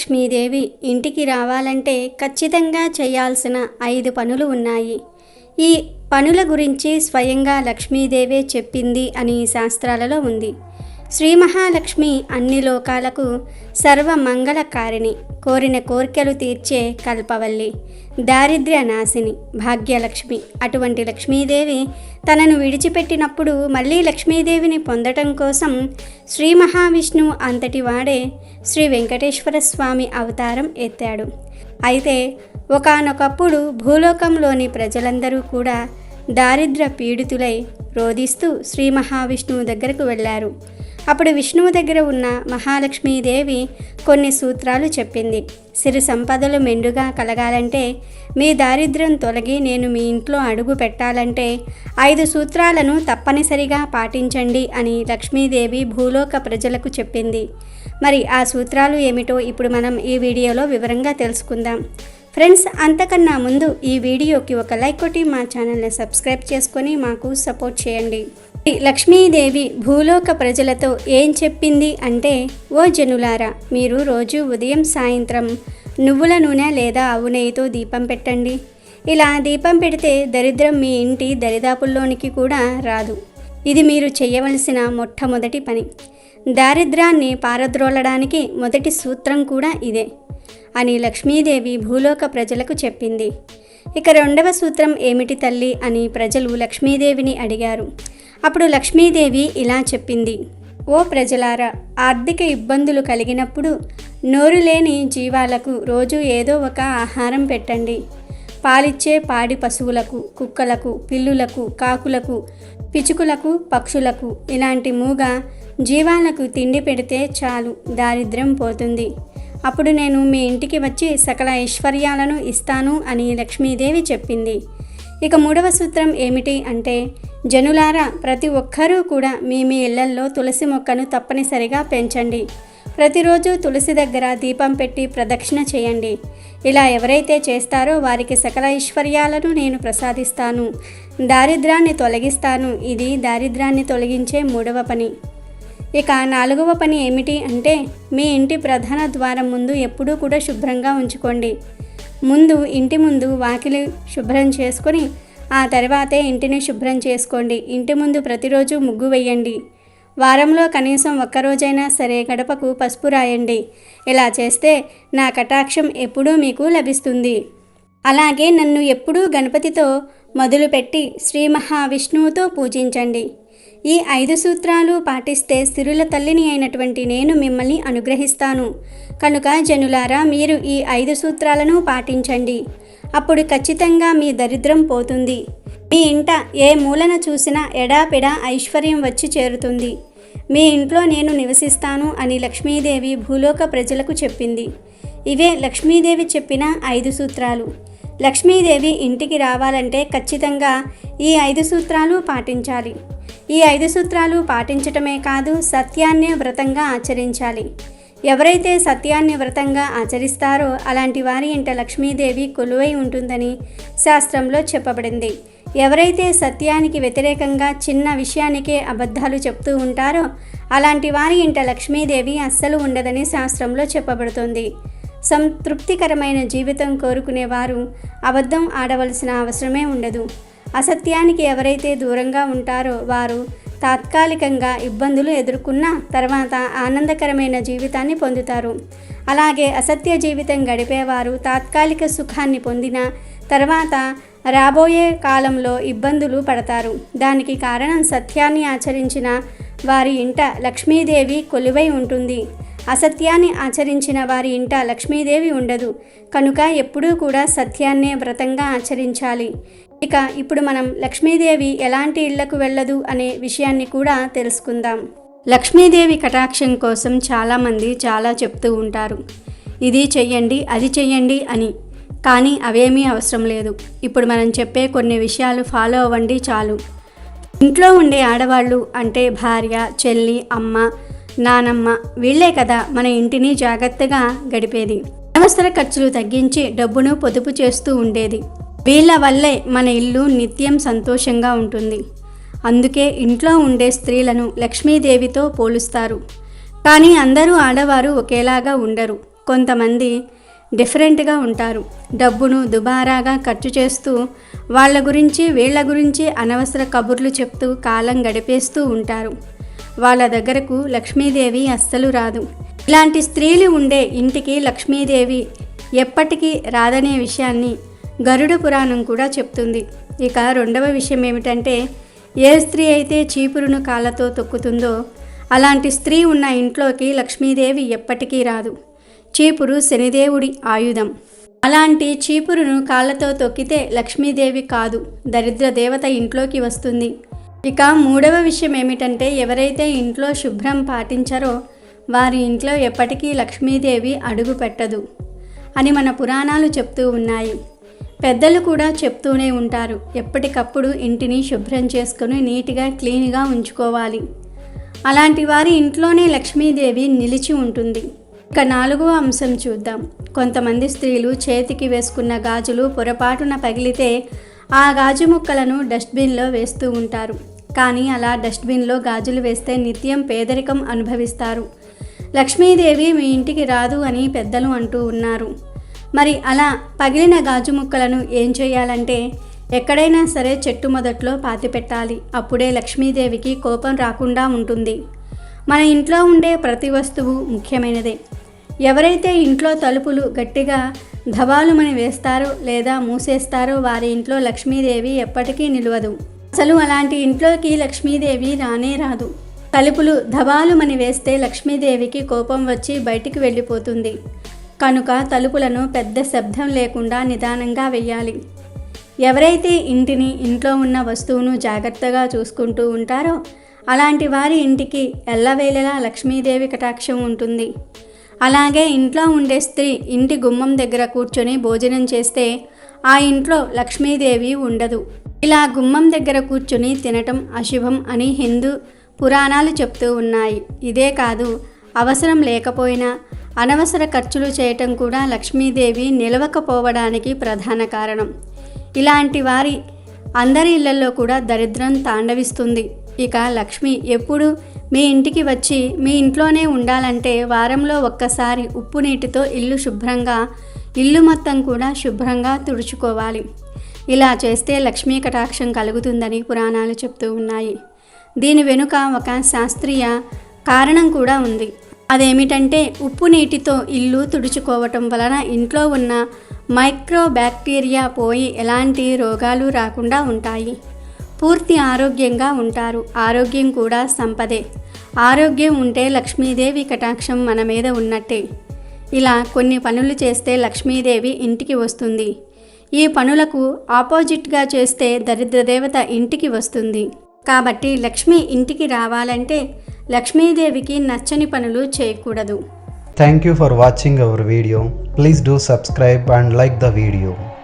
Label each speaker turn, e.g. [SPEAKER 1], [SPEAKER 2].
[SPEAKER 1] మహాలక్ష్మీదేవి ఇంటికి రావాలంటే ఖచ్చితంగా చేయాల్సిన ఐదు పనులు ఉన్నాయి. ఈ పనుల గురించి స్వయంగా లక్ష్మీదేవే చెప్పింది అని శాస్త్రాలలో ఉంది. శ్రీ మహాలక్ష్మి అన్ని లోకాలకు సర్వమంగళకారిణి కోరిన కోర్కెలు తీర్చే కల్పవల్లి దారిద్ర్య నాశిని భాగ్యలక్ష్మి. అటువంటి లక్ష్మీదేవి తనను విడిచిపెట్టినప్పుడు మళ్ళీ లక్ష్మీదేవిని పొందటం కోసం శ్రీ మహావిష్ణువు అంతటి వాడే శ్రీ వెంకటేశ్వర స్వామి అవతారం ఎత్తాడు. అయితే ఒకానొకప్పుడు భూలోకంలోని ప్రజలందరూ కూడా దారిద్ర్య పీడితులై రోధిస్తూ శ్రీ మహావిష్ణువు దగ్గరకు వెళ్ళారు అప్పుడు విష్ణువు దగ్గర ఉన్న మహాలక్ష్మీదేవి కొన్ని సూత్రాలు చెప్పింది. సిరి సంపదలు మెండుగా కలగాలంటే మీ దారిద్ర్యం తొలగి నేను మీ ఇంట్లో అడుగు పెట్టాలంటే ఐదు సూత్రాలను తప్పనిసరిగా పాటించండి అని లక్ష్మీదేవి భూలోక ప్రజలకు చెప్పింది. మరి ఆ సూత్రాలు ఏమిటో ఇప్పుడు మనం ఈ వీడియోలో వివరంగా తెలుసుకుందాం. ఫ్రెండ్స్ అంతకన్నా ముందు ఈ వీడియోకి ఒక లైక్ కొట్టి మా ఛానల్ని సబ్స్క్రైబ్ చేసుకొని మాకు సపోర్ట్ చేయండి. లక్ష్మీదేవి భూలోక ప్రజలతో ఏం చెప్పింది అంటే ఓ జనులారా మీరు రోజు ఉదయం సాయంత్రం నువ్వుల నూనె లేదా ఆవు నెయ్యితో దీపం పెట్టండి. ఇలా దీపం పెడితే దరిద్రం మీ ఇంటి దరిదాపుల్లోనికి కూడా రాదు. ఇది మీరు చేయవలసిన మొట్టమొదటి పని. దారిద్రాన్ని పారద్రోలడానికి మొదటి సూత్రం కూడా ఇదే అని లక్ష్మీదేవి భూలోక ప్రజలకు చెప్పింది. ఇక రెండవ సూత్రం ఏమిటి తల్లి? అని ప్రజలు లక్ష్మీదేవిని అడిగారు. అప్పుడు లక్ష్మీదేవి ఇలా చెప్పింది. ఓ ప్రజలారా ఆర్థిక ఇబ్బందులు కలిగినప్పుడు నోరు లేని జీవాలకు రోజు ఏదో ఒక ఆహారం పెట్టండి. పాలిచ్చే పాడి పశువులకు కుక్కలకు పిల్లులకు కాకులకు పిచుకులకు పక్షులకు ఇలాంటి మూగ జీవాలకు తిండి పెడితే చాలు దారిద్ర్యం పోతుంది. అప్పుడు నేను మీ ఇంటికి వచ్చి సకల ఐశ్వర్యాలను ఇస్తాను అని లక్ష్మీదేవి చెప్పింది. ఇక మూడవ సూత్రం ఏమిటి అంటే జనులారా ప్రతి ఒక్కరూ కూడా మీ మీ ఇళ్ళల్లో తులసి మొక్కను తప్పనిసరిగా పెంచండి. ప్రతిరోజు తులసి దగ్గర దీపం పెట్టి ప్రదక్షిణ చేయండి. ఇలా ఎవరైతే చేస్తారో వారికి సకల ఐశ్వర్యాలను నేను ప్రసాదిస్తాను. దారిద్రాన్ని తొలగిస్తాను. ఇది దారిద్రాన్ని తొలగించే మూడవ పని. ఇక నాలుగవ పని ఏమిటి అంటే మీ ఇంటి ప్రధాన ద్వారం ముందు ఎప్పుడూ కూడా శుభ్రంగా ఉంచుకోండి. ముందు ఇంటి ముందు వాకిలి శుభ్రం చేసుకొని ఆ తర్వాతే ఇంటిని శుభ్రం చేసుకోండి. ఇంటి ముందు ప్రతిరోజు ముగ్గు వేయండి. వారంలో కనీసం ఒక్కరోజైనా సరే గడపకు పసుపు రాయండి. ఇలా చేస్తే నా కటాక్షం ఎప్పుడూ మీకు లభిస్తుంది. అలాగే నన్ను ఎప్పుడూ గణపతితో మొదలుపెట్టి శ్రీ మహావిష్ణువుతో పూజించండి. ఈ ఐదు సూత్రాలు పాటిస్తే సిరుల తల్లిని అయినటువంటి నేను మిమ్మల్ని అనుగ్రహిస్తాను. కనుక జనులారా మీరు ఈ ఐదు సూత్రాలను పాటించండి. అప్పుడు ఖచ్చితంగా మీ దరిద్రం పోతుంది. మీ ఇంట ఏ మూలన చూసినా ఎడాపెడా ఐశ్వర్యం వచ్చి చేరుతుంది. మీ ఇంట్లో నేను నివసిస్తాను అని లక్ష్మీదేవి భూలోక ప్రజలకు చెప్పింది. ఇవే లక్ష్మీదేవి చెప్పిన ఐదు సూత్రాలు. లక్ష్మీదేవి ఇంటికి రావాలంటే ఖచ్చితంగా ఈ ఐదు సూత్రాలు పాటించాలి. ఈ ఐదు సూత్రాలు పాటించటమే కాదు సత్యాన్నే వ్రతంగా ఆచరించాలి. ఎవరైతే సత్యాన్ని వ్రతంగా ఆచరిస్తారో అలాంటి వారి ఇంట లక్ష్మీదేవి కొలువై ఉంటుందని శాస్త్రంలో చెప్పబడింది. ఎవరైతే సత్యానికి వ్యతిరేకంగా చిన్న విషయానికే అబద్ధాలు చెప్తూ ఉంటారో అలాంటి వారి ఇంట లక్ష్మీదేవి అస్సలు ఉండదని శాస్త్రంలో చెప్పబడుతుంది. సంతృప్తికరమైన జీవితం కోరుకునేవారు అబద్ధం ఆడవలసిన అవసరమే ఉండదు. అసత్యానికి ఎవరైతే దూరంగా ఉంటారో వారు తాత్కాలికంగా ఇబ్బందులు ఎదుర్కొన్న తర్వాత ఆనందకరమైన జీవితాన్ని పొందుతారు. అలాగే అసత్య జీవితం గడిపేవారు తాత్కాలిక సుఖాన్ని పొందిన తర్వాత రాబోయే కాలంలో ఇబ్బందులు పడతారు. దానికి కారణం సత్యాన్ని ఆచరించిన వారి ఇంట లక్ష్మీదేవి కొలువై ఉంటుంది. అసత్యాన్ని ఆచరించిన వారి ఇంట లక్ష్మీదేవి ఉండదు. కనుక ఎప్పుడూ కూడా సత్యాన్నే వ్రతంగా ఆచరించాలి. ఇక ఇప్పుడు మనం లక్ష్మీదేవి ఎలాంటి ఇళ్ళకు వెళ్ళదు అనే విషయాన్ని కూడా తెలుసుకుందాం. లక్ష్మీదేవి కటాక్షం కోసం చాలామంది చాలా చెప్తూ ఉంటారు. ఇది చెయ్యండి అది చెయ్యండి అని. కానీ అవేమీ అవసరం లేదు. ఇప్పుడు మనం చెప్పే కొన్ని విషయాలు ఫాలో అవ్వండి చాలు. ఇంట్లో ఉండే ఆడవాళ్ళు అంటే భార్య చెల్లి అమ్మ నానమ్మ వీళ్ళే కదా మన ఇంటిని జాగ్రత్తగా గడిపేది. అనవసర ఖర్చులు తగ్గించి డబ్బును పొదుపు చేస్తూ ఉండేది. వీళ్ళ వల్లే మన ఇల్లు నిత్యం సంతోషంగా ఉంటుంది. అందుకే ఇంట్లో ఉండే స్త్రీలను లక్ష్మీదేవితో పోలుస్తారు. కానీ అందరూ ఆడవారు ఒకేలాగా ఉండరు. కొంతమంది డిఫరెంట్గా ఉంటారు. డబ్బును దుబారాగా ఖర్చు చేస్తూ వాళ్ళ గురించి వీళ్ళ గురించి అనవసర కబుర్లు చెప్తూ కాలం గడిపేస్తూ ఉంటారు. వాళ్ళ దగ్గరకు లక్ష్మీదేవి అస్సలు రాదు. ఇలాంటి స్త్రీలు ఉండే ఇంటికి లక్ష్మీదేవి ఎప్పటికీ రాదనే విషయాన్ని గరుడ పురాణం కూడా చెప్తుంది. ఇక రెండవ విషయం ఏమిటంటే ఏ స్త్రీ అయితే చీపురును కాళ్ళతో తొక్కుతుందో అలాంటి స్త్రీ ఉన్న ఇంట్లోకి లక్ష్మీదేవి ఎప్పటికీ రాదు. చీపురు శనిదేవుడి ఆయుధం. అలాంటి చీపురును కాళ్ళతో తొక్కితే లక్ష్మీదేవి కాదు దరిద్ర దేవత ఇంట్లోకి వస్తుంది. ఇక మూడవ విషయం ఏమిటంటే ఎవరైతే ఇంట్లో శుభ్రం పాటించారో వారి ఇంట్లో ఎప్పటికీ లక్ష్మీదేవి అడుగు పెట్టదు అని మన పురాణాలు చెప్తూ ఉన్నాయి. పెద్దలు కూడా చెప్తూనే ఉంటారు. ఎప్పటికప్పుడు ఇంటిని శుభ్రం చేసుకుని నీట్గా క్లీన్గా ఉంచుకోవాలి. అలాంటి వారి ఇంట్లోనే లక్ష్మీదేవి నిలిచి ఉంటుంది. ఇక నాలుగవ అంశం చూద్దాం. కొంతమంది స్త్రీలు చేతికి వేసుకున్న గాజులు పొరపాటున పగిలితే ఆ గాజు ముక్కలను డస్ట్బిన్లో వేస్తూ ఉంటారు. కానీ అలా డస్ట్బిన్లో గాజులు వేస్తే నిత్యం పేదరికం అనుభవిస్తారు. లక్ష్మీదేవి మీ ఇంటికి రాదు అని పెద్దలు అంటూ ఉన్నారు. మరి అలా పగిలిన గాజు ముక్కలను ఏం చేయాలంటే ఎక్కడైనా సరే చెట్టు మొదట్లో పాతిపెట్టాలి అప్పుడే లక్ష్మీదేవికి కోపం రాకుండా ఉంటుంది. మన ఇంట్లో ఉండే ప్రతి వస్తువు ముఖ్యమైనదే. ఎవరైతే ఇంట్లో తలుపులు గట్టిగా ధబాలుమని వేస్తారో లేదా మూసేస్తారో వారి ఇంట్లో లక్ష్మీదేవి ఎప్పటికీ నిలవదు. అసలు అలాంటి ఇంట్లోకి లక్ష్మీదేవి రానే రాదు. తలుపులు ధబాలుమని వేస్తే లక్ష్మీదేవికి కోపం వచ్చి బయటికి వెళ్ళిపోతుంది. కనుక తలుపులను పెద్ద శబ్దం లేకుండా నిదానంగా వెయ్యాలి. ఎవరైతే ఇంటిని ఇంట్లో ఉన్న వస్తువును జాగ్రత్తగా చూసుకుంటూ ఉంటారో అలాంటి వారి ఇంటికి ఎల్లవేళలా లక్ష్మీదేవి కటాక్షం ఉంటుంది. అలాగే ఇంట్లో ఉండే స్త్రీ ఇంటి గుమ్మం దగ్గర కూర్చొని భోజనం చేస్తే ఆ ఇంట్లో లక్ష్మీదేవి ఉండదు. ఇలా గుమ్మం దగ్గర కూర్చొని తినటం అశుభం అని హిందూ పురాణాలు చెప్తూ ఉన్నాయి. ఇదే కాదు అవసరం లేకపోయినా అనవసర ఖర్చులు చేయటం కూడా లక్ష్మీదేవి నిలవకపోవడానికి ప్రధాన కారణం. ఇలాంటి వారి అందరి ఇళ్ళలో కూడా దరిద్రం తాండవిస్తుంది. ఇక లక్ష్మి ఎప్పుడు మీ ఇంటికి వచ్చి మీ ఇంట్లోనే ఉండాలంటే వారంలో ఒక్కసారి ఉప్పు నీటితో ఇల్లు శుభ్రంగా ఇల్లు మొత్తం కూడా శుభ్రంగా తుడుచుకోవాలి. ఇలా చేస్తే లక్ష్మీ కటాక్షం కలుగుతుందని పురాణాలు చెప్తూ ఉన్నాయి. దీని వెనుక ఒక శాస్త్రీయ కారణం కూడా ఉంది. అదేమిటంటే ఉప్పు నీటితో ఇల్లు తుడుచుకోవటం వలన ఇంట్లో ఉన్న మైక్రో బ్యాక్టీరియా పోయి ఎలాంటి రోగాలు రాకుండా ఉంటాయి. పూర్తి ఆరోగ్యంగా ఉంటారు. ఆరోగ్యం కూడా సంపదే. ఆరోగ్యం ఉంటే లక్ష్మీదేవి కటాక్షం మన మీద ఉన్నట్టే. ఇలా కొన్ని పనులు చేస్తే లక్ష్మీదేవి ఇంటికి వస్తుంది. ఈ పనులకు ఆపోజిట్గా చేస్తే దరిద్రదేవత ఇంటికి వస్తుంది. కాబట్టి లక్ష్మి ఇంటికి రావాలంటే లక్ష్మీదేవికి నచ్చని పనులు చేయకూడదు.
[SPEAKER 2] Thank you for watching our video please do subscribe and like the video